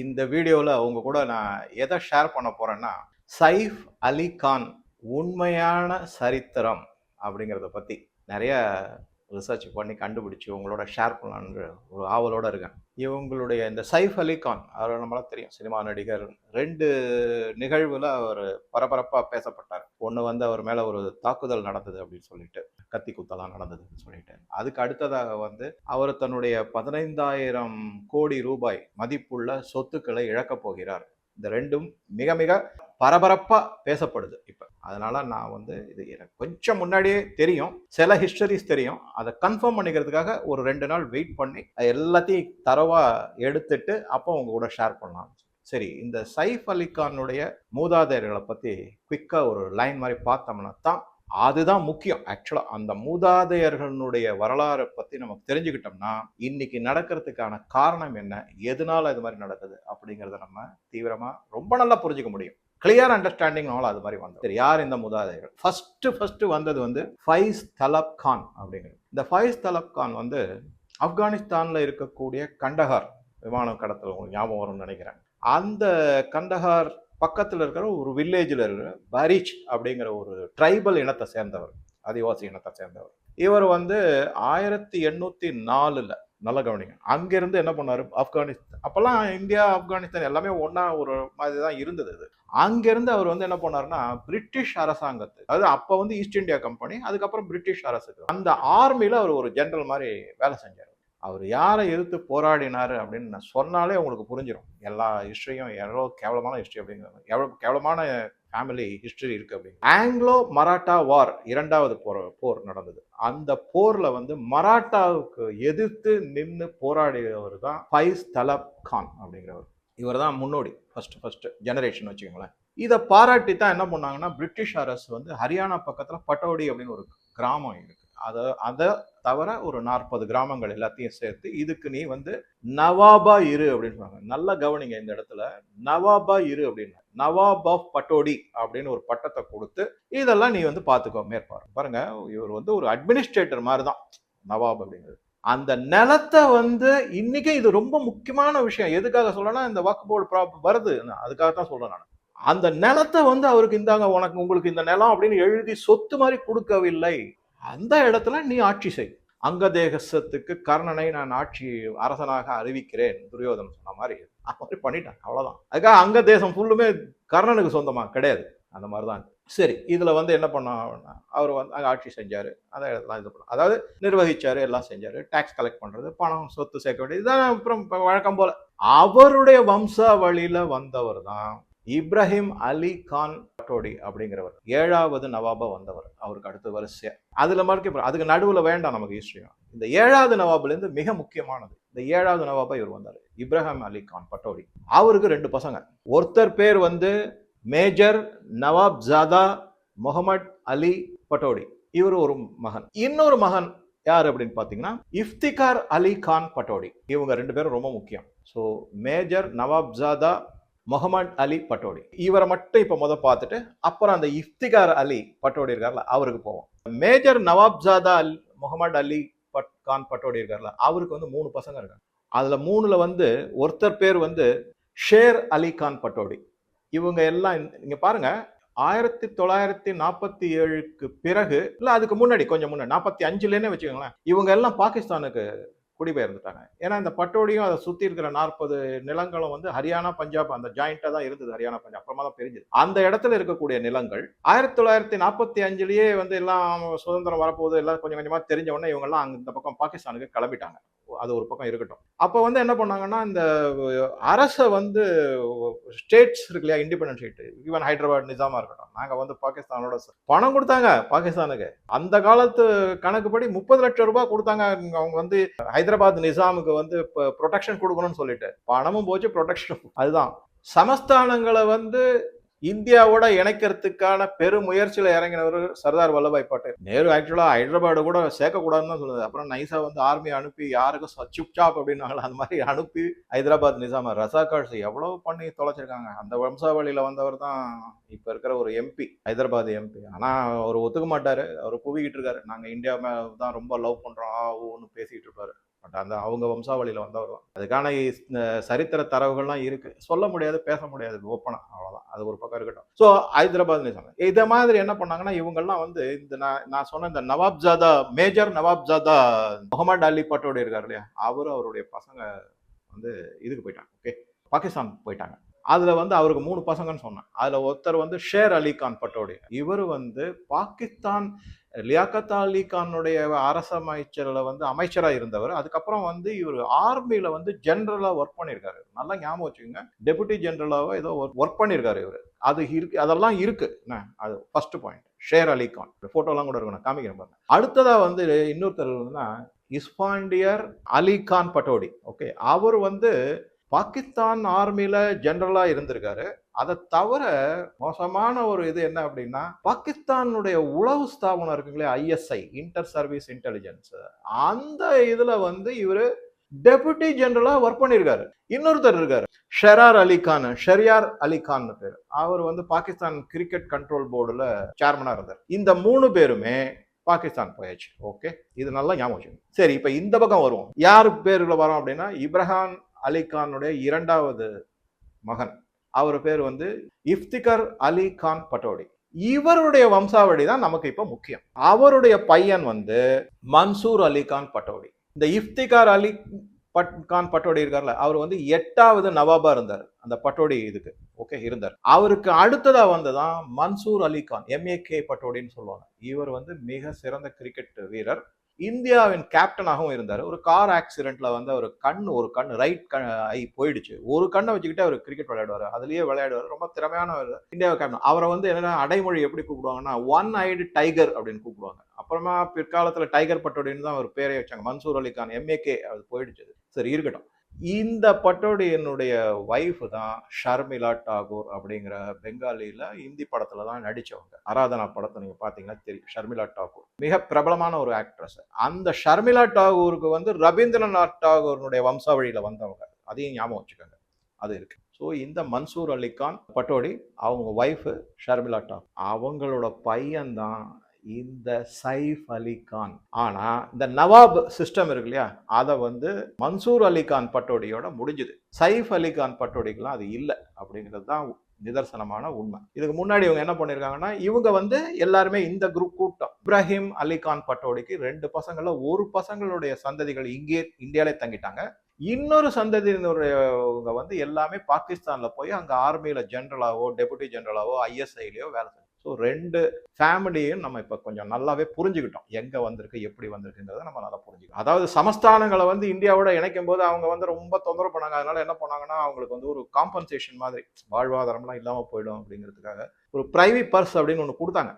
இந்த வீடியோவில் அவங்க கூட நான் எதை ஷேர் பண்ண போகிறேன்னா சைஃப் அலி கான் உண்மையான சரித்திரம் அப்படிங்கிறத பற்றி நிறைய ரிசர்ச் பண்ணி கண்டுபிடிச்சி உங்களோட ஷேர் பண்ணலான்ற ஒரு ஆவலோடு இருக்கேன். இவங்களுடைய இந்த சைஃப் அலிகான் அவர் நம்மளாம் தெரியும் சினிமா நடிகர். ரெண்டு நிகழ்வில் அவர் பரபரப்பாக பேசப்பட்டார். ஒன்று வந்து அவர் மேலே ஒரு தாக்குதல் நடந்தது அப்படின்னு சொல்லிட்டு கத்தி குத்தலாம் நடந்ததுன்னு சொல்லிட்டு. அதுக்கு அடுத்ததாக வந்து அவர் தன்னுடைய பதினைந்தாயிரம் கோடி ரூபாய் மதிப்புள்ள சொத்துக்களை இழக்கப் போகிறார். இந்த ரெண்டும் மிக மிக பரபரப்பாக பேசப்படுது இப்போ. அதனால நான் வந்து இது எனக்கு கொஞ்சம் முன்னாடியே தெரியும். சில ஹிஸ்டரிஸ் தெரியும். அதை கன்ஃபார்ம் பண்ணிக்கிறதுக்காக ஒரு ரெண்டு நாள் வெயிட் பண்ணி அது எல்லாத்தையும் தரவாக எடுத்துட்டு அப்போ உங்க கூட ஷேர் பண்ணலாம். சரி இந்த சைஃப் அலிகானுடைய மூதாதையர்களை பற்றி குயிக்காக ஒரு லைன் மாதிரி பார்த்தோம்னா தான் அதுதான் முக்கியம். ஆக்சுவலாக அந்த மூதாதையர்களுடைய வரலாறை பற்றி நமக்கு தெரிஞ்சுக்கிட்டோம்னா இன்னைக்கு நடக்கிறதுக்கான காரணம் என்ன? எதனால இது மாதிரி நடக்குது? அப்படிங்கிறத நம்ம தீவிரமாக ரொம்ப நல்லா புரிஞ்சுக்க முடியும். கிளியர் அண்டர்ஸ்டாண்டிங்னால அது மாதிரி வந்தது. சரி யார் இந்த மூதாதையர்கள்? ஃபஸ்ட்டு ஃபஸ்ட்டு வந்தது வந்து ஃபைஸ் தலப் கான் அப்படிங்கிறது. இந்த ஃபைஸ் தலப் கான் வந்து ஆப்கானிஸ்தானில் இருக்கக்கூடிய கண்டஹார் விமான கடத்தல் ஞாபகம் வரும்னு நினைக்கிறேன். அந்த கண்டஹார் பக்கத்தில் இருக்கிற ஒரு வில்லேஜில் இருக்கிற பரீச் அப்படிங்கிற ஒரு ட்ரைபல் இனத்தை சேர்ந்தவர் ஆதிவாசி இனத்தை சேர்ந்தவர். இவர் வந்து ஆயிரத்தி எண்ணூற்றி நாலில் நல்ல கவனிங்க. அங்கேருந்து என்ன பண்ணார்? ஆப்கானிஸ்தான். அப்போல்லாம் இந்தியா ஆப்கானிஸ்தான் எல்லாமே ஒன்றா ஒரு மாதிரி தான் இருந்தது இது அங்கேருந்து அவர் வந்து என்ன பண்ணார்னா பிரிட்டிஷ் அரசாங்கத்து அதாவது அப்போ வந்து ஈஸ்ட் இந்தியா கம்பெனி அதுக்கப்புறம் பிரிட்டிஷ் அரசுக்கு. அந்த ஆர்மியில் அவர் ஒரு ஜென்ரல் மாதிரி வேலை செஞ்சார். அவர் யாரை எதிர்த்து போராடினார் அப்படின்னு நான் சொன்னாலே உங்களுக்கு புரிஞ்சிடும் எல்லா ஹிஸ்ட்ரியும் எவ்வளோ கேவலமான ஹிஸ்ட்ரி அப்படிங்கிறது எவ்வளோ கேவலமான ஃபேமிலி ஹிஸ்டரி இருக்கு அப்படின்னு ஆங்கிலோ மராட்டா வார் இரண்டாவது போர் போர் நடந்தது. அந்த போரில் வந்து மராட்டாவுக்கு எதிர்த்து நின்று போராடியவர் தான் ஃபைஸ் தலப் கான் அப்படிங்கிறவர். இவர் தான் முன்னோடி ஃபஸ்ட்டு ஃபஸ்ட்டு ஜெனரேஷன் வச்சுக்கோங்களேன். இதை பாராட்டி தான் என்ன பண்ணாங்கன்னா பிரிட்டிஷ் அரசு வந்து ஹரியானா பக்கத்தில் பட்டோடி அப்படின்னு ஒரு கிராமம் இருக்குது அதை அதை தவிர ஒரு நாற்பது கிராமங்கள் எல்லாத்தையும் சேர்த்து இதுக்கு நீ வந்து நவாபா இரு அப்படின்னு சொன்னாங்க. நல்லா கவனிங்க இந்த இடத்துல. நவாபா இரு அப்படின்னு. நவாப் ஆஃப் பட்டோடி அப்படின்னு ஒரு பட்டத்தை கொடுத்து இதெல்லாம் நீ வந்து பார்த்துக்கோ மேற்பாரு பாருங்க இவர் வந்து ஒரு அட்மினிஸ்ட்ரேட்டர் மாதிரி தான் நவாப் அப்படிங்கிறது. அந்த நிலத்தை வந்து இன்னைக்கு இது ரொம்ப முக்கியமான விஷயம். எதுக்காக சொல்லனா இந்த வாக்கு போர்டு ப்ராப் வருது. அதுக்காக தான் சொல்றேன் நான். அந்த நிலத்தை வந்து அவருக்கு இந்தாங்க உனக்கு உங்களுக்கு இந்த நிலம் அப்படின்னு எழுதி சொத்து மாதிரி கொடுக்கவில்லை. அந்த இடத்துல நீ ஆட்சி செய். அங்க தேகசத்துக்கு கர்ணனை நான் ஆட்சி அரசனாக அறிவிக்கிறேன். துரியோதனன் சொன்ன மாதிரி. அந்த மாதிரி பண்ணிட்டான் அவ்வளோதான் அதுக்காக அங்க தேசம் ஃபுல்லுமே கர்ணனுக்கு சொந்தமா? கிடையாது. அந்த மாதிரி தான் சரி இதில் வந்து என்ன பண்ண? அவர் வந்து அங்கே ஆட்சி செஞ்சார். அந்த இடத்துல இது பண்ண. அதாவது நிர்வகிச்சார் எல்லாம் செஞ்சார். டேக்ஸ் கலெக்ட் பண்ணுறது பணம் சொத்து சேர்க்க வேண்டியது. இதான் அப்புறம் வழக்கம் போல். அவருடைய வம்சாவளியில் வந்தவர் தான் இப்ராஹிம் அலி கான் பட்டோடி அப்படிங்கிறவர். ஏழாவது நவாபா வந்தவர். அவருக்கு அடுத்த வரிசையா அதுல மறுக்க அதுக்கு நடுவில் வேண்டாம் நமக்கு ஹிஸ்டரியும் இந்த ஏழாவது நவாபுலேருந்து மிக முக்கியமானது. இந்த ஏழாவது நவாபா இவர் வந்தார். இப்ராஹிம் அலி கான் பட்டோடி. அவருக்கு ரெண்டு பசங்க. ஒருத்தர் பேர் வந்து மேஜர் நவாப் ஜாதா முகமது அலி பட்டோடி. இவர் ஒரு மகன். இன்னொரு மகன் யார் அப்படின்னு பார்த்தீங்கன்னா இஃப்திகார் அலி கான் பட்டோடி. இவங்க ரெண்டு பேரும் ரொம்ப முக்கியம். So major Nawabzada Mohammad Ali Pataudi. இவரை மட்டும் இப்போ முத பார்த்துட்டு அப்புறம் அந்த இஃப்திகார் அலி பட்டோடி இருக்கார்ல அவருக்கு போவோம். மேஜர் நவாப்ஜாதா அல் முகமது அலி பட் கான் பட்டோடி இருக்கார்ல அவருக்கு வந்து மூணு பசங்க இருக்காங்க. அதில் மூணில் வந்து ஒருத்தர் பேர் வந்து ஷேர் அலி கான் பட்டோடி. இவங்க எல்லாம் நீங்கள் பாருங்க ஆயிரத்தி தொள்ளாயிரத்தி நாற்பத்தி ஏழுக்கு பிறகு இல்லை அதுக்கு முன்னாடி கொஞ்சம் முன்னாடி நாற்பத்தி அஞ்சுலேன்னு வச்சுக்கோங்களேன் இவங்க எல்லாம் பாகிஸ்தானுக்கு குடிபெயர்ந்துட்டாங்க. ஏன்னா இந்த பட்டோடியும் அதை சுற்றி இருக்கிற நாற்பது நிலங்களும் வந்து ஹரியானா பஞ்சாப் அந்த ஜாயிண்டாக தான் இருந்தது ஹரியானா பஞ்சாப். அப்புறமா தான் பிரிஞ்சது. அந்த இடத்துல இருக்கக்கூடிய நிலங்கள் ஆயிரத்தி தொள்ளாயிரத்தி நாற்பத்தி அஞ்சுலேயே வந்து எல்லாம் சுதந்திரம் வரப்போகுது எல்லாம் கொஞ்சம் கொஞ்சமாக தெரிஞ்ச உடனே இவங்கெல்லாம் அங்கே இந்த பக்கம் பாகிஸ்தானுக்கு கிளம்பிட்டாங்க. அது ஒரு பக்கம் இருக்கட்டும். அப்போ வந்து என்ன பண்ணாங்கன்னா இந்த அரசை வந்து ஸ்டேட்ஸ் இருக்கு இல்லையா இண்டிபெண்டன்ட் ஸ்டேட் ஈவன் ஹைதராபாத் நிஜாமா இருக்கட்டும். நாங்கள் வந்து பாகிஸ்தானோட பணம் கொடுத்தாங்க பாகிஸ்தானுக்கு. அந்த காலத்து கணக்குப்படி முப்பது லட்சம் ரூபாய் கொடுத்தாங்க. அவங்க வந்து ஹைதராபாத் நிசாமுக்கு வந்து ப்ரொடெக்ஷன் கொடுக்கணும்னு சொல்லிட்டு. பணமும் போச்சு ப்ரொடெக்ஷன் அதுதான். சமஸ்தானங்களை வந்து இந்தியாவோட இணைக்கிறதுக்கான பெரும் முயற்சியில் இறங்கினவர் சர்தார் வல்லபாய் பட்டேல். நேரு ஆக்சுவலா ஹைதராபாடு கூட சேர்க்கக்கூடாதுன்னு தான் சொல்லுது. அப்புறம் நைசா வந்து ஆர்மி அனுப்பி யாருக்கும் சுப் சாப் அப்படின்னாங்களா அந்த மாதிரி அனுப்பி ஹைதராபாத் நிசாம ரசாகாட்ஸ் எவ்வளவு பண்ணி தொலைச்சிருக்காங்க. அந்த வம்சாவளியில வந்தவர் தான் இப்ப இருக்கிற ஒரு எம்பி ஹைதராபாத் எம்பி ஆனா அவர் ஒத்துக்க மாட்டாரு. அவர் புவிக்கிட்டு இருக்காரு. நாங்க இந்தியா தான் ரொம்ப லவ் பண்றோம். ஆ ஒன்று பேசிட்டு இருப்பாரு. பட் அந்த அவங்க வம்சாவளியில் வந்தவர் தான் அதுக்கான இந்த சரித்திர தரவுகள்லாம் இருக்குது சொல்ல முடியாது பேச முடியாது ஓப்பனாக அவ்வளோதான் அது ஒரு பக்கம் இருக்கட்டும். ஸோ ஹைதராபாத்னு சொன்னேன். இதை மாதிரி என்ன பண்ணாங்கன்னா இவங்கெல்லாம் வந்து இந்த நான் நான் சொன்ன இந்த நவாப்ஜாதா மேஜர் நவாப்ஜாதா முகமது அலி பட்டோடு இருக்கார் இல்லையா? அவரும் அவருடைய பசங்க வந்து இதுக்கு போயிட்டாங்க ஓகே பாகிஸ்தான் போயிட்டாங்க. அதில் வந்து அவருக்கு மூணு பசங்கன்னு சொன்னேன். அதில் ஒருத்தர் வந்து ஷேர் அலி கான் பட்டோடி. இவர் வந்து பாகிஸ்தான் லியாக்கத் அலி கானுடைய அரசு அமைச்சரில் வந்து அமைச்சராக இருந்தவர். அதுக்கப்புறம் வந்து இவர் ஆர்மியில் வந்து ஜென்ரலாக ஒர்க் பண்ணியிருக்காரு நல்லா ஞாபகம் வச்சுக்கோங்க. டெபுட்டி ஜெனரலாவோ ஏதோ ஒர்க் பண்ணியிருக்காரு இவர். அது இருக்கு அதெல்லாம் இருக்கு. என்ன? அது ஃபர்ஸ்ட் பாயிண்ட் ஷேர் அலி கான் ஃபோட்டோலாம் கூட இருக்கணும். காமிக்கிறேன் பாருங்க. அடுத்ததாக வந்து இன்னொருத்தர் வந்துன்னா இஸ்பாண்டியர் அலி கான் பட்டோடி ஓகே அவர் வந்து பாகிஸ்தான் ஆர்மியில ஜெனரலா இருந்திருக்காரு. அதை தவிர மோசமான ஒரு இது என்ன அப்படின்னா பாகிஸ்தானுடைய உளவு ஸ்தாபனம் இருக்குங்களே ஐஎஸ்ஐ இன்டர் சர்வீஸ் இன்டெலிஜென்ஸ் அந்த இதுல வந்து இவரு டெபுட்டி ஜெனரலா ஒர்க் பண்ணியிருக்காரு இன்னொருத்தர் இருக்காரு ஷெரார் அலி கான் ஷெரியார் அலி கான் பேர். அவர் வந்து பாகிஸ்தான் கிரிக்கெட் கண்ட்ரோல் போர்டுல சேர்மனா இருந்தார். இந்த மூணு பேருமே பாகிஸ்தான் போயாச்சு. ஓகே இது நல்லா ஞாபகம் சரி இப்ப இந்த பக்கம் வருவோம். யார் பேர்ல வரோம் அப்படின்னா இப்ரஹான் அலி கானுடைய இரண்டாவது மகன். அவர் பேர் வந்து இஃப்திகர் அலி கான் பட்டோடி. இவருடைய வம்சாவளி தான் நமக்கு இப்போ முக்கியம். அவருடைய பையன் வந்து மன்சூர் அலி கான் பட்டோடி. இந்த இஃப்திகார் அலி பட் கான் பட்டோடி இருக்கார்ல அவர் வந்து எட்டாவது நவாபா இருந்தார். அந்த பட்டோடி இதுக்கு ஓகே இருந்தார். அவருக்கு அடுத்ததா வந்ததான் மன்சூர் அலி கான் எம்ஏகே பட்டோடின்னு சொல்லுவாங்க. இவர் வந்து மிக சிறந்த கிரிக்கெட் வீரர். இந்தியாவின் கேப்டனாகவும் இருந்தார். ஒரு கார் ஆக்சிடென்ட்ல வந்து அவர் கண் ஒரு கண் ரைட் கண் ஐ போயிடுச்சு. ஒரு கண்ணை வச்சுக்கிட்டு அவர் கிரிக்கெட் விளையாடுவார். அதுலயே விளையாடுவார். ரொம்ப திறமையான ஒரு இந்தியாவை கேப்டன் அவரை வந்து என்னன்னா அடைமொழி எப்படி கூப்பிடுவாங்கன்னா ஒன் ஐடு டைகர் அப்படின்னு கூப்பிடுவாங்க. அப்புறமா பிற்காலத்தில் டைகர் பட்டோடின்னு தான் ஒரு பேரே வச்சாங்க. மன்சூர் அலி கான் எம்ஏகே அது போயிடுச்சு. சரி இருக்கட்டும். இந்த பட்டோடியினுடைய ஒய்ஃப் தான் ஷர்மிளா டாகூர் அப்படிங்கிற பெங்காலியில் இந்தி படத்தில் தான் நடித்தவங்க ஆராதனா படத்தை நீங்கள் பார்த்தீங்கன்னா தெரியும் ஷர்மிளா டாகூர். மிக பிரபலமான ஒரு ஆக்ட்ரஸ் அந்த ஷர்மிளா டாகூருக்கு வந்து ரவீந்திரநாத் டாகூர்னுடைய வம்சாவழியில் வந்தவங்க. அதையும் ஞாபகம் வச்சுக்கோங்க. அது இருக்குது ஸோ இந்த மன்சூர் அலிகான் பட்டோடி அவங்க ஒய்ஃபு ஷர்மிளா டாகூர். அவங்களோட பையன் தான் இந்த சைஃப் அலி கான். ஆனா இந்த நவாப் சிஸ்டம் இருக்கு இல்லையா அதை வந்து மன்சூர் அலி கான் பட்டோடியோட முடிஞ்சுது. சைஃப் அலி கான் பட்டோடிக்கெல்லாம் அது இல்லை அப்படிங்கிறது தான் நிதர்சனமான உண்மை. இதுக்கு முன்னாடி இவங்க என்ன பண்ணிருக்காங்கன்னா இவங்க வந்து எல்லாருமே இந்த குரூப் கூட்டம். இப்ராஹிம் அலி கான் பட்டோடிக்கு ரெண்டு பசங்கள ஒரு பசங்களுடைய சந்ததிகள் இங்கே இந்தியாவிலே தங்கிட்டாங்க. இன்னொரு சந்ததியினருடைய வந்து எல்லாமே பாகிஸ்தான்ல போய் அங்க ஆர்மியில ஜெனரலாவோ டெபுட்டி ஜெனரலாவோ ஐஎஸ்ஐலயோ வேலை செஞ்சு ஸோ ரெண்டு ஃபேமிலியும் நம்ம இப்போ கொஞ்சம் நல்லாவே புரிஞ்சுக்கிட்டோம். எங்கே வந்திருக்கு எப்படி வந்திருக்குங்கிறத நம்ம நல்லா புரிஞ்சுக்கணும் அதாவது சமஸ்தானங்களை வந்து இந்தியாவோட இணைக்கும் போது அவங்க வந்து ரொம்ப தொந்தரவு பண்ணாங்க. அதனால என்ன பண்ணாங்கன்னா அவங்களுக்கு வந்து ஒரு காம்பன்சேஷன் மாதிரி வாழ்வாதாரம்லாம் இல்லாமல் போயிடும் அப்படிங்கிறதுக்காக ஒரு பிரைவேட் பர்ஸ் அப்படின்னு ஒன்று கொடுத்தாங்க.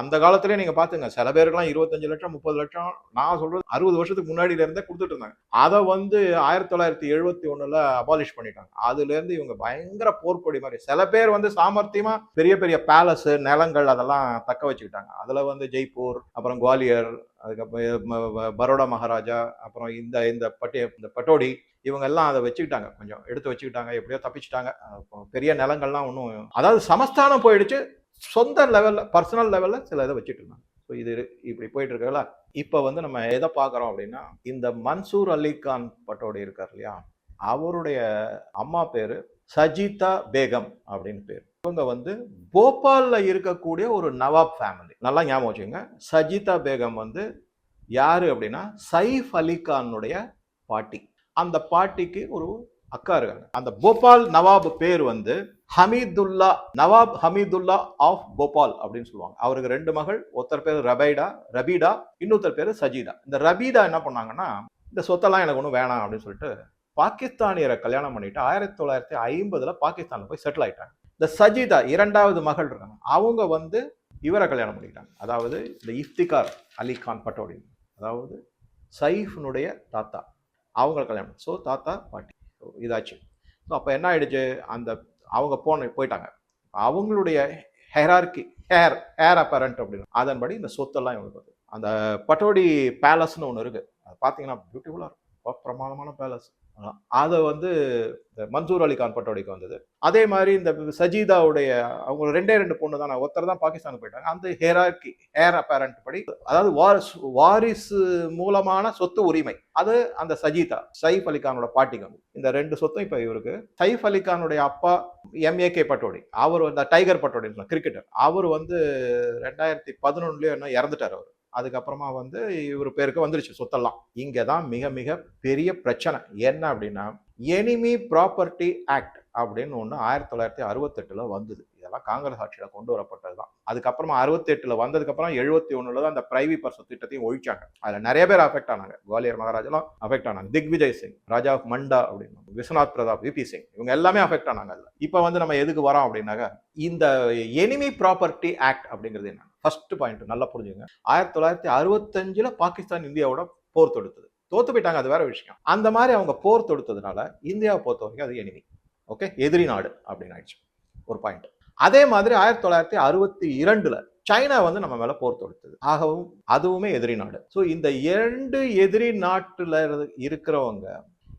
அந்த காலத்திலே நீங்கள் பார்த்துங்க சில பேருக்குலாம் இருபத்தஞ்சு லட்சம் முப்பது லட்சம் நான் சொல்கிறது அறுபது வருஷத்துக்கு முன்னாடியில இருந்தே கொடுத்துட்டு இருந்தாங்க. அதை வந்து ஆயிரத்தி தொள்ளாயிரத்தி எழுபத்தி ஒன்றில் அபாலிஷ் பண்ணிட்டாங்க. அதுலேருந்து இவங்க பயங்கர போர்க்கொடி மாதிரி சில பேர் வந்து சாமர்த்தியமாக பெரிய பெரிய பேலஸ் நிலங்கள் அதெல்லாம் தக்க வச்சுக்கிட்டாங்க. அதில் வந்து ஜெய்ப்பூர் அப்புறம் குவாலியர் அதுக்கப்புறம் பரோடா மகாராஜா அப்புறம் இந்த இந்த பட்டி இந்த பட்டோடி இவங்க எல்லாம் அதை வச்சுக்கிட்டாங்க. கொஞ்சம் எடுத்து வச்சுக்கிட்டாங்க எப்படியோ தப்பிச்சுட்டாங்க. அப்போ பெரிய நிலங்கள்லாம் ஒன்றும் அதாவது சமஸ்தானம் போயிடுச்சு. சொந்த லெவலில் பர்சனல் லெவலில் சில இதை வச்சுட்டு இருந்தாங்க. ஸோ இது இப்படி போயிட்டு இருக்கல இப்போ வந்து நம்ம எதை பார்க்குறோம் அப்படின்னா இந்த மன்சூர் அலி கான் பட்டோடு இருக்கார் இல்லையா? அவருடைய அம்மா பேர் சஜிதா பேகம் அப்படின்னு பேர். இவங்க வந்து போபாலில் இருக்கக்கூடிய ஒரு நவாப் ஃபேமிலி நல்லா ஞாபகம் வச்சுக்கோங்க. சஜிதா பேகம் வந்து யார் அப்படின்னா சைஃப் அலிகானுடைய பாட்டி. அந்த பாட்டிக்கு ஒரு அக்கா இருக்காங்க. அந்த போபால் நவாப் பேர் வந்து ஹமீதுல்லா நவாப் ஹமீதுல்லா ஆஃப் போபால் அப்படின்னு சொல்லுவாங்க. அவருக்கு ரெண்டு மகள் ஒருத்தர் பேர் ரபைடா ரபீடா இன்னொருத்தர் பேர் சஜீதா. இந்த ரபீடா என்ன பண்ணாங்கன்னா இந்த சொத்தெல்லாம் எனக்கு ஒன்றும் வேணாம் அப்படின்னு சொல்லிட்டு பாகிஸ்தானியரை கல்யாணம் பண்ணிட்டு ஆயிரத்தி தொள்ளாயிரத்தி ஐம்பதுல பாகிஸ்தானில் போய் செட்டில் ஆயிட்டாங்க. இந்த சஜிதா இரண்டாவது மகள் இருக்காங்க. அவங்க வந்து இவரை கல்யாணம் பண்ணிக்கிட்டாங்க. அதாவது இந்த இஃப்திகார் அலி கான் பட்டோடி அதாவது சைஃப்னுடைய தாத்தா. அவங்க கல்யாணம் ஸோ தாத்தா பாட்டி. இதாச்சு. ஸோ அப்போ என்ன ஆயிடுச்சு? அந்த அவங்க போன போயிட்டாங்க. அவங்களுடைய ஹெரார்கி ஹேர் ஹேர் அப்பரண்ட் அப்படின்னு. அதன்படி இந்த சொத்தெல்லாம் இவங்களுக்கு வருது. அந்த பட்டோடி பேலஸ்னு ஒன்று இருக்குது அது பார்த்தீங்கன்னா பியூட்டிஃபுல்லாக இருக்கும். ரொம்ப பிரமாதமான பேலஸ் அதை வந்து இந்த மன்சூர் அலி கான் பட்டோடைக்கு வந்தது. அதே மாதிரி இந்த சஜீதாவுடைய அவங்க ரெண்டே ரெண்டு பொண்ணு தான் ஒருத்தர் தான் பாகிஸ்தானுக்கு போயிட்டாங்க. அந்த ஹேராக்கி ஹேர் அப்பேரண்ட் படி அதாவது வாரிசு வாரிசு மூலமான சொத்து உரிமை அது அந்த சஜீதா சைஃப் அலிகானோட பாட்டிங்க இந்த ரெண்டு சொத்தும் இப்போ இவருக்கு. சைஃப் அலிகானுடைய அப்பா எம்ஏகே பட்டோடி அவர் இந்த டைகர் பட்டோடி கிரிக்கெட்டர் அவர் வந்து ரெண்டாயிரத்தி பதினொன்னுலயோ இன்னும் இறந்துட்டார் அவர். அதுக்கப்புறமா வந்து இவர் பேருக்கு வந்துருச்சு சொத்தெல்லாம். இங்கே தான் மிக மிக பெரிய பிரச்சனை. என்ன அப்படின்னா எனிமி ப்ராப்பர்ட்டி ஆக்ட் அப்படின்னு ஒன்று ஆயிரத்தி தொள்ளாயிரத்தி அறுபத்தெட்டில் வந்தது. இதெல்லாம் காங்கிரஸ் ஆட்சியில் கொண்டு வரப்பட்டது தான் அதுக்கப்புறமா அறுபத்தெட்டில் வந்ததுக்கப்புறம் எழுபத்தி ஒன்றில் தான் அந்த பிரைவி பர்ஸ் திட்டத்தையும் ஒழிச்சாங்க. அதில் நிறைய பேர் அஃபெக்ட் ஆனாங்க. குவாலியர் மகாராஜெல்லாம் அஃபெக்ட் ஆனாங்க. திக்விஜய் சிங் ராஜா ஆஃப் மண்டா அப்படின்னு விஸ்வநாத் பிரதாப் விபி சிங் இவங்க எல்லாமே அஃபெக்ட் ஆனாங்க அதில். இப்போ வந்து நம்ம எதுக்கு வரோம் அப்படின்னாக்க இந்த எனிமி ப்ராப்பர்ட்டி ஆக்ட் அப்படிங்கிறது என்ன? ஃபர்ஸ்ட் பாயிண்ட் நல்லா புரிஞ்சுங்க ஆயிரத்தி தொள்ளாயிரத்தி அறுபத்தஞ்சில் பாகிஸ்தான் இந்தியாவோட போர் தொடுத்தது. தோத்து போயிட்டாங்க அது வேற விஷயம். அந்த மாதிரி அவங்க போர் தொடுத்ததுனால இந்தியாவை பொறுத்த வரைக்கும் அது எனிமி ஓகே எதிரி நாடு அப்படின்னு ஆயிடுச்சு. ஒரு பாயிண்ட் அதே மாதிரி ஆயிரத்தி தொள்ளாயிரத்தி அறுபத்தி இரண்டுல சைனா வந்து நம்ம மேல போர் தொடுத்தது. ஆகவும் அதுவுமே எதிரி நாடு. ஸோ இந்த இரண்டு எதிரி நாட்டுல இருக்கிறவங்க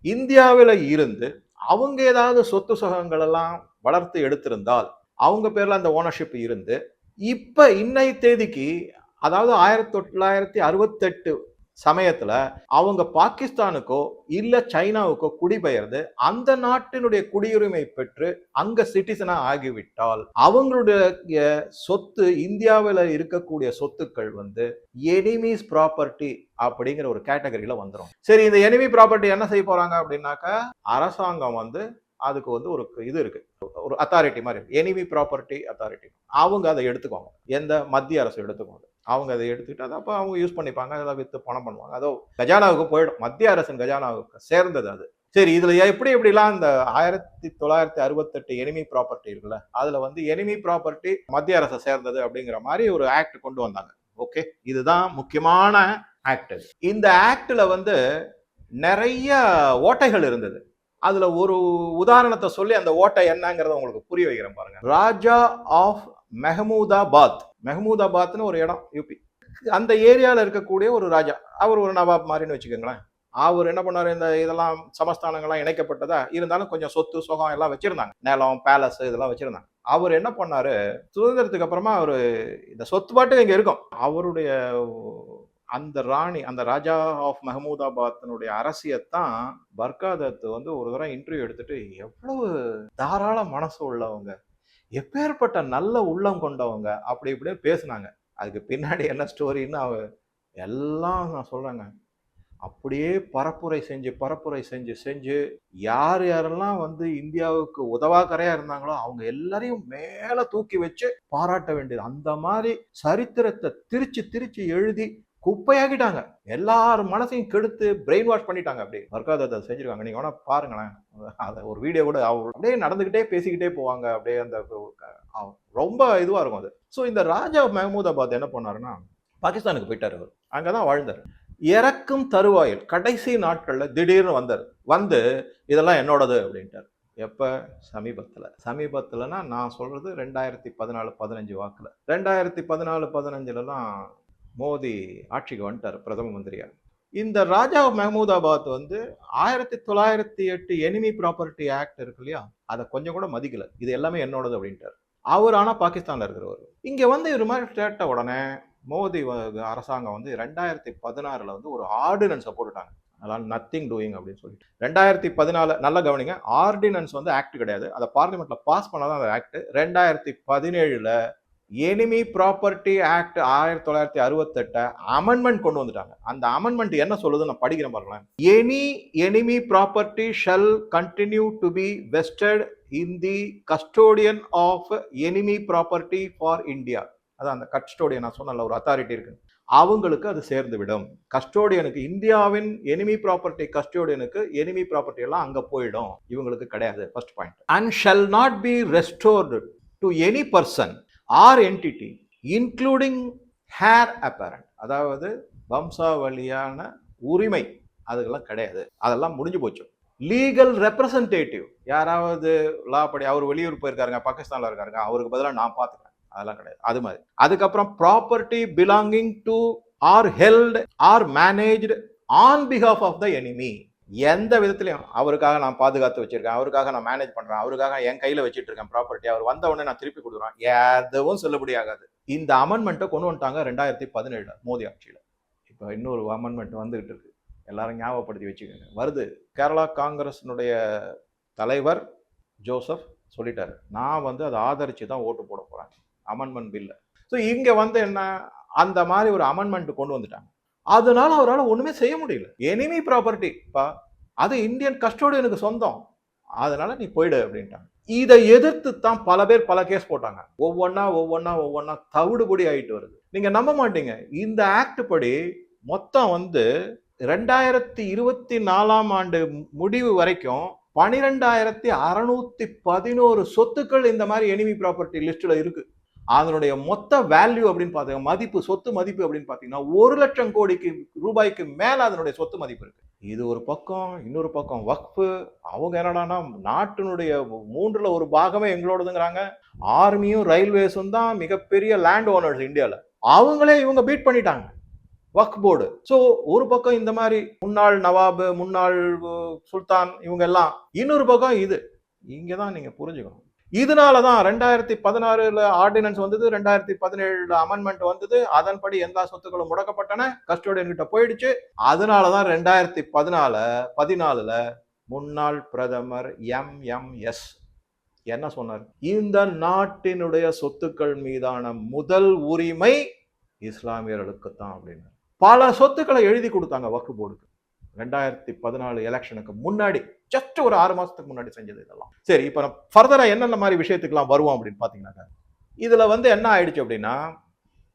இந்தியாவில் இருந்து அவங்க ஏதாவது சொத்து சுகங்கள் எல்லாம் வளர்த்து எடுத்திருந்தால் அவங்க பேர்ல அந்த ஓனர்ஷிப் இருந்து இப்ப இன்னை தேதிக்கு அதாவது ஆயிரத்தி தொள்ளாயிரத்தி அறுபத்தெட்டு சமயத்துல அவங்க பாகிஸ்தானுக்கோ இல்ல சைனாவுக்கோ குடிபெயர்ந்து அந்த நாட்டினுடைய குடியுரிமை பெற்று அங்க சிட்டிசனா ஆகிவிட்டால் அவங்களுடைய சொத்து இந்தியாவில் இருக்கக்கூடிய சொத்துக்கள் வந்து எனிமீஸ் ப்ராப்பர்ட்டி அப்படிங்கிற ஒரு கேட்டகரியில வந்துடும் சரி இந்த எனிமி ப்ராப்பர்ட்டி என்ன செய்ய போறாங்க அப்படின்னாக்கா அரசாங்கம் வந்து அதுக்கு வந்து ஒரு இது இருக்கு. ஒரு அத்தாரிட்டி மாதிரி இருக்கு. எனிமி ப்ராப்பர்ட்டி அத்தாரிட்டி அவங்க அதை எடுத்துக்குவாங்க. எந்த? மத்திய அரசு எடுத்துக்குவாங்க. அவங்க அதை எடுத்துக்கிட்டு அதை அப்போ அவங்க யூஸ் பண்ணிப்பாங்க. அதெல்லாம் விற்று பணம் பண்ணுவாங்க. அதோ கஜானாவுக்கு போயிடும். மத்திய அரசின் கஜானாவுக்கு சேர்ந்தது அது. சரி இதில் எப்படி எப்படிலாம் இந்த ஆயிரத்தி தொள்ளாயிரத்தி அறுபத்தெட்டு எனிமி ப்ராப்பர்ட்டி இருக்குல்ல அதில் வந்து எனிமி ப்ராப்பர்ட்டி மத்திய அரசை சேர்ந்தது அப்படிங்கிற மாதிரி ஒரு ஆக்ட் கொண்டு வந்தாங்க. ஓகே இதுதான் முக்கியமான ஆக்ட் இந்த ஆக்டில் வந்து நிறைய ஓட்டைகள் இருந்தது. அதில் ஒரு உதாரணத்தை சொல்லி அந்த ஓட்டை என்னங்கிறத உங்களுக்கு புரிய வைக்கிறேன் பாருங்க. ராஜா ஆஃப் மெஹமூதாபாத். மெஹமூதாபாத்னு ஒரு இடம் யூபி அந்த ஏரியாவில் இருக்கக்கூடிய ஒரு ராஜா. அவர் ஒரு நவாப் மாதிரின்னு வச்சுக்கோங்களேன். அவர் என்ன பண்ணார்? இந்த இதெல்லாம் சமஸ்தானங்கள்லாம் இணைக்கப்பட்டதா? இருந்தாலும் கொஞ்சம் சொத்து சுகம் எல்லாம் வச்சுருந்தாங்க. நிலம் பேலஸ் இதெல்லாம் வச்சுருந்தாங்க. அவர் என்ன பண்ணாரு? சுதந்திரத்துக்கு அப்புறமா அவர் இந்த சொத்து பாட்டு இங்கே இருக்கும். அவருடைய அந்த ராணி அந்த ராஜா ஆஃப் மெஹமூதாபாத்தினுடைய அரசியத்தான் பர்காதத் வந்து ஒரு தடவை இன்டர்வியூ எடுத்துட்டு எவ்வளவு தாராள மனசு உள்ளவங்க. எப்பேற்பட்ட நல்ல உள்ளம் கொண்டவங்க அப்படி இப்படின்னு பேசுனாங்க. அதுக்கு பின்னாடி என்ன ஸ்டோரின்னு அவ எல்லாம் நான் சொல்கிறேங்க அப்படியே பரப்புரை செஞ்சு பரப்புரை செஞ்சு செஞ்சு யார் யாரெல்லாம் வந்து இந்தியாவுக்கு உதவாக்கரையாக இருந்தாங்களோ அவங்க எல்லாரையும் மேலே தூக்கி வச்சு பாராட்ட வேண்டியது. அந்த மாதிரி சரித்திரத்தை திரிச்சு திரிச்சு எழுதி குப்பையாக்கிட்டாங்க. எல்லாரும் மனசையும் கெடுத்து பிரெயின் வாஷ் பண்ணிட்டாங்க. அப்படியே வர்க்காத அதை செஞ்சிருக்காங்க. நீங்க வேணா பாருங்களேன். அதை ஒரு வீடியோ கூட அவர் அப்படியே நடந்துகிட்டே பேசிக்கிட்டே போவாங்க. அப்படியே அந்த ரொம்ப இதுவா இருக்கும் அது. ஸோ இந்த ராஜா மெஹமூதாபாத் என்ன பண்ணாருன்னா பாகிஸ்தானுக்கு போயிட்டார் அவர். அங்கே தான் வாழ்ந்தார். இறக்கும் தருவாயில் கடைசி நாட்களில் திடீர்னு வந்தார். வந்து இதெல்லாம் என்னோடது அப்படின்ட்டார். எப்போ? சமீபத்தில். சமீபத்தில்னா நான் சொல்கிறது ரெண்டாயிரத்தி பதினாலு பதினஞ்சு வாக்கில். ரெண்டாயிரத்தி பதினாலு பதினஞ்சுலலாம் மோடி ஆட்சிக்கு வந்துட்டார் பிரதம மந்திரியார். இந்த ராஜா மெஹமூதாபாத் வந்து ஆயிரத்தி தொள்ளாயிரத்தி எட்டு எனிமி ப்ராப்பர்ட்டி ஆக்ட் இருக்கு இல்லையா? அதை கொஞ்சம் கூட மதிக்கல. இது எல்லாமே என்னோடது அப்படின்ட்டார். அவர் ஆனால் பாகிஸ்தானில் இருக்கிறவர். இங்கே வந்து இது மாதிரி கேட்ட உடனே மோடி அரசாங்கம் வந்து ரெண்டாயிரத்தி பதினாறில் வந்து ஒரு ஆர்டினன்ஸை போட்டுட்டாங்க. அதனால் நத்திங் டூயிங் அப்படின்னு சொல்லிட்டு. ரெண்டாயிரத்தி பதினாலு நல்ல கவனிங்க ஆர்டினன்ஸ் வந்து ஆக்ட் கிடையாது. அதை பார்லிமெண்ட்டில் பாஸ் பண்ணாதான் அந்த ஆக்ட் ரெண்டாயிரத்தி பதினேழில் எனிமி ப்ராப்பர்ட்டி ஆக்ட் ஆயிரத்தி தொள்ளாயிரத்தி அறுபத்தெட்டை அமெண்ட்மெண்ட் கொண்டு வந்துட்டாங்க. அந்த அமெண்ட்மெண்ட் என்ன சொல்லுது நான் படிக்கிறேன் பாருங்களேன். Any enemy property shall continue to be vested in the custodian of enemy property for India அதான் அந்த கஸ்டோடியன் நான் சொன்னல ஒரு அத்தாரிட்டி இருக்கு. அவங்களுக்கு அது சேர்ந்து விடும் கஸ்டோடியனுக்கு இந்தியாவின் எனிமி ப்ராப்பர்ட்டி கஸ்டோடியனுக்கு எனிமி ப்ராப்பர்ட்டி எல்லாம் அங்கே போயிடும். இவங்களுக்கு கிடையாது first point and shall not be restored to any person or entity including heir apparent அதாவது வம்சாவளியான உரிமை அதுக்கெல்லாம் கிடையாது. அதெல்லாம் முடிஞ்சு போச்சு. லீகல் ரெப்ரசன்டேட்டிவ் யாராவது லா படி அவர் வெளியூர் போயிருக்காருங்க பாகிஸ்தானில் இருக்காருங்க அவருக்கு பதிலாக நான் பார்த்துக்கிறேன். அதெல்லாம் கிடையாது. அது மாதிரி. அதுக்கப்புறம் property belonging to or held or managed on behalf of the enemy எந்த விதத்துலையும் அவருக்காக நான் பாதுகாத்து வச்சிருக்கேன் அவருக்காக நான் மேனேஜ் பண்றேன் அவருக்காக என் கையில வச்சுட்டு இருக்கேன் ப்ராப்பர்ட்டி அவர் வந்த உடனே நான் திருப்பி கொடுக்குறேன். எதுவும் செல்லுபடி ஆகாது. இந்த அமெண்ட்மெண்ட்டை கொண்டு வந்துட்டாங்க ரெண்டாயிரத்தி பதினேழுல மோடி ஆட்சியில. இப்போ இன்னொரு அமெண்ட்மெண்ட் வந்துகிட்டு இருக்கு. எல்லாரும் ஞாபகப்படுத்தி வச்சுக்கோங்க. வருது. கேரளா காங்கிரஸினுடைய தலைவர் ஜோசப் சொல்லிட்டாரு. நான் வந்து அதை ஆதரிச்சு தான் ஓட்டு போட போறேன். அமெண்ட்மெண்ட் பில்ல ஸோ இங்க வந்து என்ன? அந்த மாதிரி ஒரு அமெண்ட்மெண்ட் கொண்டு வந்துட்டாங்க. அதனால அவரால் ஒன்றுமே செய்ய முடியல. எனிமி ப்ராப்பர்ட்டிப்பா அது இந்தியன் கஸ்டோடியனுக்கு சொந்தம். அதனால நீ போயிடு அப்படின்ட்டாங்க. இதை எதிர்த்து தான் பல பேர் பல கேஸ் போட்டாங்க. ஒவ்வொன்றா ஒவ்வொன்றா ஒவ்வொன்றா தவிடுபடி ஆகிட்டு வருது. நீங்கள் நம்ப மாட்டீங்க. இந்த ஆக்ட் படி மொத்தம் வந்து ரெண்டாயிரத்தி இருபத்தி நாலாம் ஆண்டு முடிவு வரைக்கும் பனிரெண்டாயிரத்தி அறநூத்தி பதினோரு சொத்துக்கள் இந்த மாதிரி எனிமி ப்ராப்பர்ட்டி லிஸ்ட்ல இருக்கு. அதனுடைய மொத்த வேல்யூ அப்படின்னு பார்த்தீங்கன்னா மதிப்பு சொத்து மதிப்பு அப்படின்னு பார்த்தீங்கன்னா ஒரு லட்சம் கோடிக்கு ரூபாய்க்கு மேலே அதனுடைய சொத்து மதிப்பு இருக்கு. இது ஒரு பக்கம் இன்னொரு பக்கம் வக்ஃபு. அவங்க என்னடான்னா நாட்டினுடைய மூன்றில் ஒரு பாகமே எங்களோடதுங்கிறாங்க. ஆர்மியும் ரயில்வேஸும் தான் மிகப்பெரிய லேண்ட் ஓனர்ஸ் இந்தியாவில் அவங்களே இவங்க பீட் பண்ணிட்டாங்க. வக் போர்டு. ஸோ ஒரு பக்கம் இந்த மாதிரி முன்னாள் நவாபு முன்னாள் சுல்தான் இவங்க எல்லாம். இன்னொரு பக்கம் இது. இங்கே தான் நீங்கள் புரிஞ்சுக்கணும். இதனால தான் ரெண்டாயிரத்தி பதினாறுல ஆர்டினன்ஸ் வந்தது ரெண்டாயிரத்தி பதினேழுல அமெண்ட்மெண்ட் வந்தது அதன்படி எல்லா சொத்துக்களும் முடக்கப்பட்டன கஸ்டோடியன் கிட்ட போயிடுச்சு. அதனால தான் ரெண்டாயிரத்தி பதினால பதினாலுல முன்னாள் பிரதமர் எம் எம் எஸ் என்ன சொன்னார்? இந்த நாட்டினுடைய சொத்துக்கள் மீதான முதல் உரிமை இஸ்லாமியர்களுக்கு தான் அப்படின்னு பல சொத்துக்களை எழுதி கொடுத்தாங்க வக்கு போர்டுக்கு. ரெண்டாயிரத்தி பதினாலு எலெக்ஷனுக்கு முன்னாடி ஜஸ்ட் ஒரு ஆறு மாதத்துக்கு முன்னாடி செஞ்சது இதெல்லாம். சரி இப்போ நம்ம ஃபர்தராக என்னென்ன மாதிரி விஷயத்துக்குலாம் வருவோம் அப்படின்னு பார்த்தீங்கன்னாக்கா இதில் வந்து என்ன ஆயிடுச்சு அப்படின்னா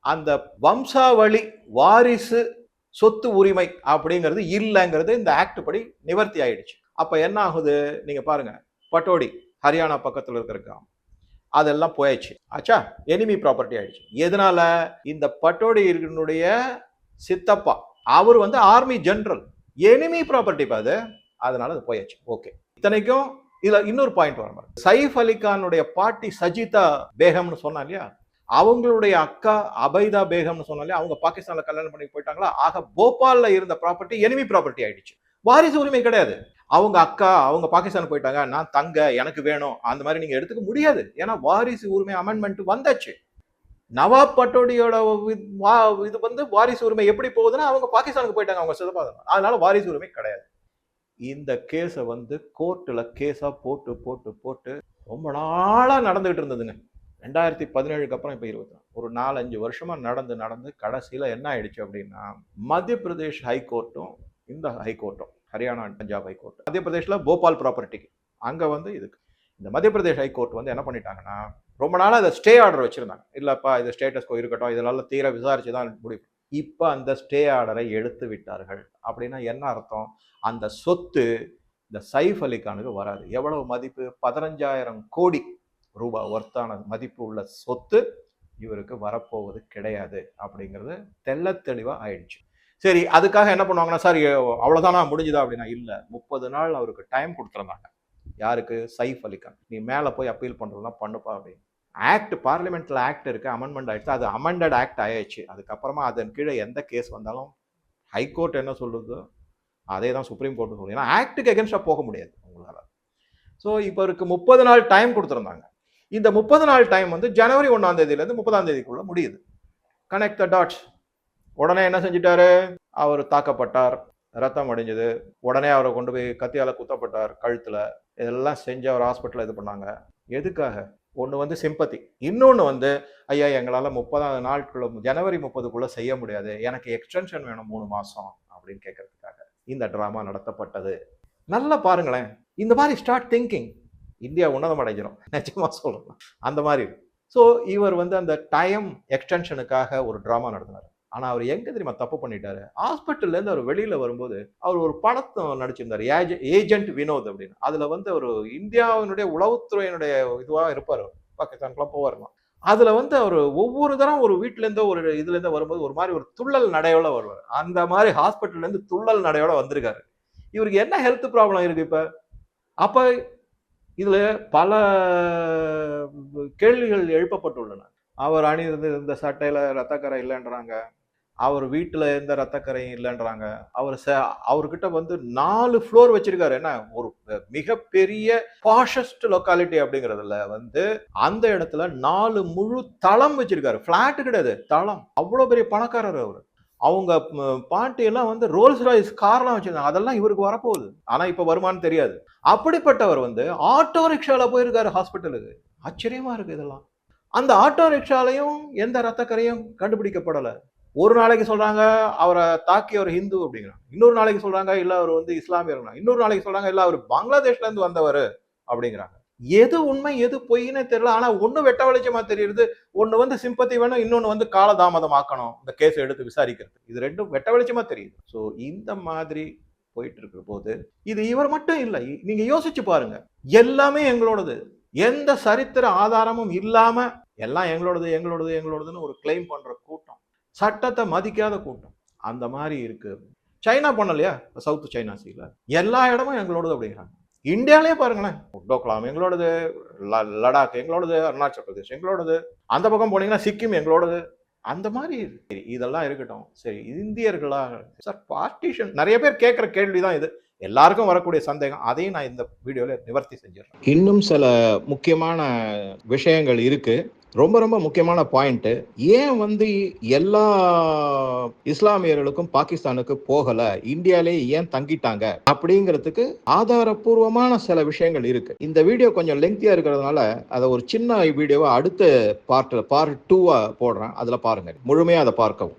அந்த வம்சாவளி வாரிசு சொத்து உரிமை அப்படிங்கிறது இல்லைங்கிறது இந்த ஆக்ட் படி நிவர்த்தி ஆயிடுச்சு. அப்போ என்ன ஆகுது? நீங்கள் பாருங்கள் பட்டோடி ஹரியானா பக்கத்தில் இருக்கிற கிராமம். அதெல்லாம் போயாச்சு. ஆச்சா? எனிமி ப்ராப்பர்ட்டி ஆயிடுச்சு. எதனால? இந்த பட்டோடியினுடைய சித்தப்பா அவர் வந்து ஆர்மி ஜென்ரல் எனிமி ப்ராப்பர்ட்டி அது அதனால அது போயாச்சு. ஓகே இத்தனைக்கும் இதுல இன்னொரு பாயிண்ட் வர மாதிரி சைஃப் அலி கானுடைய பாட்டி சஜிதா பேகம்னு சொன்னா இல்லையா? அவங்களுடைய அக்கா அபைதா பேகம்னு சொன்னாலே அவங்க பாகிஸ்தான்ல கல்யாணம் பண்ணி போயிட்டாங்களா? ஆக போபால்ல இருந்த ப்ராப்பர்ட்டி எனிமி ப்ராப்பர்ட்டி ஆயிடுச்சு. வாரிசு உரிமை கிடையாது. அவங்க அக்கா அவங்க பாகிஸ்தான் போயிட்டாங்க. நான் தங்க எனக்கு வேணும். அந்த மாதிரி நீங்க எடுத்துக்க முடியாது. ஏன்னா வாரிசு உரிமை அமெண்ட்மெண்ட் வந்தாச்சு. நவாப் பட்டோடியோட வி- வா- இது வந்து வாரிசு உரிமை எப்படி போகுதுன்னா அவங்க பாகிஸ்தானுக்கு போயிட்டாங்க அவங்க சிதப்பாதம் அதனால வாரிசு உரிமை கிடையாது. இந்த கேஸை வந்து கோர்ட்டில் கேஸாக போட்டு போட்டு போட்டு ரொம்ப நாளாக நடந்துகிட்டு இருந்ததுங்க. ரெண்டாயிரத்தி பதினேழுக்கு அப்புறம் இப்போ இருபத்தி ஒரு நாலஞ்சு வருஷமாக நடந்து நடந்து கடைசியில் என்ன ஆயிடுச்சு அப்படின்னா மத்திய பிரதேஷ் ஹைகோர்ட்டும் இந்த ஹைகோர்ட்டும் Haryana and Punjab high court Madhya பிரதேஷில் Bhopal ப்ராப்பர்ட்டிக்கு அங்கே வந்து இதுக்கு. இந்த மத்திய பிரதேஷ் ஹைகோர்ட் வந்து என்ன பண்ணிட்டாங்கன்னா ரொம்ப நாளாக அதை ஸ்டே ஆர்டர் வச்சிருந்தாங்க. இல்லைப்பா இது ஸ்டேட்டஸ்கோ இருக்கட்டும் இதெல்லாம் தீர விசாரிச்சு தான் முடிவு. இப்போ அந்த ஸ்டே ஆர்டரை எடுத்து விட்டார்கள். அப்படின்னா என்ன அர்த்தம்? அந்த சொத்து இந்த சைஃப் அலி கானுக்கு வராது. எவ்வளவு மதிப்பு? பதினஞ்சாயிரம் கோடி ரூபாய் ஒர்த்தான மதிப்பு உள்ள சொத்து இவருக்கு வரப்போவது கிடையாது. அப்படிங்கிறது தெல்ல தெளிவாக ஆயிடுச்சு. சரி அதுக்காக என்ன பண்ணுவாங்கன்னா சார் அவ்வளோதானா முடிஞ்சுதா? அப்படின்னா இல்லை முப்பது நாள் அவருக்கு டைம் கொடுத்துருந்தாங்க. யாருக்கு? சைஃப் அலி கான் நீ மேலே போய் அப்பீல் பண்ணுறதுலாம் பண்ணுப்பா அப்படின்னு. ஆக்ட் பார்லிமெண்ட்ல ஆக்ட் இருக்கு அமெண்ட்மெண்ட் ஆயிடுச்சு. அது அமெண்டட் ஆக்ட் ஆயிடுச்சு அதுக்கப்புறமா அதன் கீழே எந்த கேஸ் வந்தாலும் ஹைகோர்ட் என்ன சொல்லுதோ அதே தான் சுப்ரீம் கோர்ட் சொல்லுது ஏன்னா ஆக்டுக்கு எகென்ஸ்டாக போக முடியாது உங்களால். ஸோ இப்போ இருக்கு முப்பது நாள் டைம் கொடுத்துருந்தாங்க. இந்த முப்பது நாள் டைம் வந்து ஜனவரி ஒன்றாம் தேதியிலேருந்து முப்பதாம் தேதிக்குள்ளே முடியுது. கனெக்ட் த டாட்ஸ் உடனே என்ன செஞ்சிட்டாரு? அவர் தாக்கப்பட்டார். ரத்தம் அடைஞ்சது. உடனே அவரை கொண்டு போய் கத்தியால் குத்தப்பட்டார் கழுத்தில். இதெல்லாம் செஞ்சு அவர் ஹாஸ்பிட்டலில் இது பண்ணாங்க. எதுக்காக? ஒன்று வந்து சிம்பத்தி இன்னொன்று வந்து ஐயா எங்களால் முப்பதாவது நாட்குள்ள ஜனவரி முப்பதுக்குள்ளே செய்ய முடியாது. எனக்கு எக்ஸ்டென்ஷன் வேணும் மூணு மாதம் அப்படின்னு கேட்கறதுக்காக இந்த ட்ராமா நடத்தப்பட்டது. நல்லா பாருங்களேன். இந்த மாதிரி ஸ்டார்ட் திங்கிங் இந்தியா உன்னதம் அடைஞ்சிரும் நிச்சயமாக சொல்கிறோம் அந்த மாதிரி. ஸோ இவர் வந்து அந்த டைம் எக்ஸ்டென்ஷனுக்காக ஒரு ட்ராமா நடத்தினார். ஆனால் அவர் எங்கே தெரியுமா தப்பு பண்ணிட்டாரு? ஹாஸ்பிட்டல்லேருந்து அவர் வெளியில் வரும்போது அவர் ஒரு படத்தை நடிச்சிருந்தார். ஏஜென்ட் வினோத் அப்படின்னு. அதில் வந்து ஒரு இந்தியாவினுடைய உளவுத்துறையினுடைய இதுவாக இருப்பார் பாகிஸ்தானுக்குலாம் போவார்னா அதில் வந்து அவர் ஒவ்வொரு தரம் ஒரு வீட்டிலேருந்தோ ஒரு இதுலேருந்தோ வரும்போது ஒரு மாதிரி ஒரு துள்ளல் நடையோட வருவார். அந்த மாதிரி ஹாஸ்பிட்டல்லேருந்து துள்ளல் நடையோட வந்திருக்காரு. இவருக்கு என்ன ஹெல்த் ப்ராப்ளம் இருக்கு இப்போ? அப்போ இதில் பல கேள்விகள் எழுப்பப்பட்டுள்ளன. அவர் அணிந்திருந்த சட்டையில் ரத்தக்கரை இல்லைன்றாங்க. அவர் வீட்டில் எந்த ரத்தக்கரையும் இல்லைன்றாங்க. அவர் ச அவர்கிட்ட வந்து நாலு ஃப்ளோர் வச்சிருக்காரு. என்ன? ஒரு மிகப்பெரிய பாஷஸ்ட் லொக்காலிட்டி அப்படிங்கிறதுல வந்து அந்த இடத்துல நாலு முழு தளம் வச்சிருக்காரு. ஃப்ளாட்டு கிடையாது தளம். அவ்வளோ பெரிய பணக்காரர் அவர். அவங்க பாட்டியெல்லாம் வந்து ரோல்ஸ் ராய்ஸ் கார்லாம் வச்சிருந்தாங்க. அதெல்லாம் இவருக்கு வரப்போகுது. ஆனால் இப்போ வருமானு தெரியாது. அப்படிப்பட்டவர் வந்து ஆட்டோ ரிக்ஷாவில் போயிருக்காரு ஹாஸ்பிட்டலுக்கு ஆச்சரியமாக இருக்குது இதெல்லாம். அந்த ஆட்டோ ரிக்ஷாலையும் எந்த ரத்தக்கரையும் கண்டுபிடிக்கப்படலை. ஒரு நாளைக்கு சொல்றாங்க அவரை தாக்கி அவர் ஹிந்து அப்படிங்கிறாங்க. இன்னொரு நாளைக்கு சொல்றாங்க இல்ல அவர் வந்து இஸ்லாமியர் இன்னொரு நாளைக்கு சொல்றாங்க இல்ல அவர் பங்களாதேஷ்ல இருந்து வந்தவர் அப்படிங்கிறாங்க. எது உண்மை எது பொய்னே தெரியல. ஆனா ஒண்ணு வெட்ட வெளிச்சமா தெரியுது ஒண்ணு வந்து சிம்பத்தி வேணும் இன்னொன்னு வந்து காலதாமதம் ஆக்கணும் இந்த கேஸை எடுத்து விசாரிக்கிறது. இது ரெண்டும் வெட்ட வெளிச்சமா தெரியுது. ஸோ இந்த மாதிரி போயிட்டு இருக்கிற போது இது இவர் மட்டும் இல்லை. நீங்க யோசிச்சு பாருங்க. எல்லாமே எங்களோடது. எந்த சரித்திர ஆதாரமும் இல்லாம எல்லாம் எங்களோடது எங்களோடது எங்களோடதுன்னு ஒரு கிளைம் பண்ற கூட்டம் சட்டத்தை மதிக்காத கூட்டம். அந்த மாதிரி இருக்கு. சைனா பண்ணலையா? சவுத் சைனா சீல எல்லா இடமும் எங்களோடது அப்படிங்கிறாங்க. இந்தியாலே பாருங்களேன். டோக்லாம் எங்களோடது ல- லடாக் எங்களோடது அருணாச்சல் பிரதேஷ் எங்களோடது அந்த பக்கம் போனீங்கன்னா சிக்கிம் எங்களோடது. அந்த மாதிரி சரி, இதெல்லாம் இருக்கட்டும். சரி இந்தியர்களாக சார் பார்ட்டிஷன் நிறைய பேர் கேட்குற கேள்வி தான் இது. எல்லாருக்கும் வரக்கூடிய சந்தேகம். அதையும் நான் இந்த வீடியோவில் நிவர்த்தி செஞ்சிடறேன். இன்னும் சில முக்கியமான விஷயங்கள் இருக்குது ரொம்ப ரொம்ப முக்கியமான பாயிண்ட் ஏன் வந்து எல்லா இஸ்லாமியர்களுக்கும் பாகிஸ்தானுக்கு போகல? இந்தியாலே ஏன் தங்கிட்டாங்க? அப்படிங்கிறதுக்கு ஆதாரப்பூர்வமான சில விஷயங்கள் இருக்கு. இந்த வீடியோ கொஞ்சம் லெங்க்தியா இருக்கிறதுனால அதை ஒரு சின்ன வீடியோவை அடுத்த பார்ட் பார்ட் டூவா போடுறேன். அதுல பாருங்க. முழுமையா அதை பார்க்கவும்.